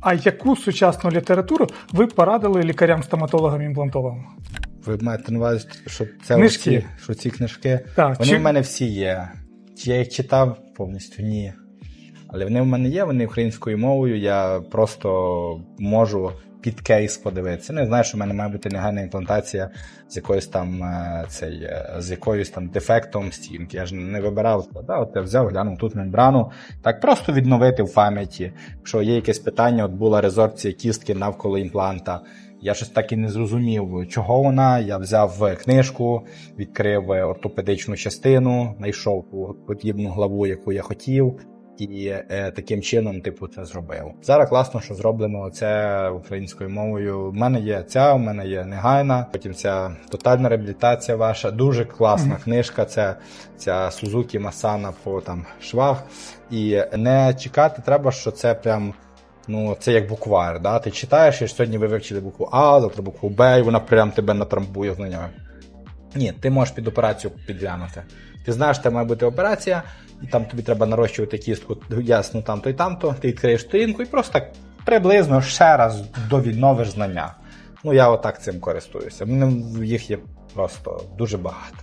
А яку сучасну літературу ви порадили лікарям-стоматологам-імплантологам? Ви маєте на увазі, що це Книжки. оці- що ці книжки? Так, вони чи- в мене всі є. Чи я їх читав повністю? Ні. Але вони в мене є, вони українською мовою. Я просто можу під кейс подивитися. Не знаю, що в мене має бути негайна імплантація з якоюсь там е, цей, е, з якоюсь там дефектом стінки. Я ж не вибирав, да, от я взяв, глянув тут мембрану. Так просто відновити в пам'яті. Якщо є якесь питання, от була резорбція кістки навколо імпланта. Я щось так і не зрозумів, чого вона. Я взяв книжку, відкрив ортопедичну частину, знайшов ту подібну главу, яку я хотів, і е, таким чином, типу, це зробив. Зараз класно, що зроблено це українською мовою. У мене є ця, у мене є негайна. Потім ця тотальна реабілітація ваша. Дуже класна книжка. Це ця Сузукі Масана по там швах. І не чекати треба, що це прям. Ну, це як буквар, да? Ти читаєш, і сьогодні ви вивчили букву А, завтра букву Б, і вона прям тебе натрамбує знаннями. Ні, ти можеш під операцію підглянути. Ти знаєш, що має бути операція, і там тобі треба нарощувати кістку ясно там-то і там-то. Ти відкриєш сторінку і просто так приблизно ще раз довідновиш знання. Ну, я отак цим користуюся. Їх є просто дуже багато.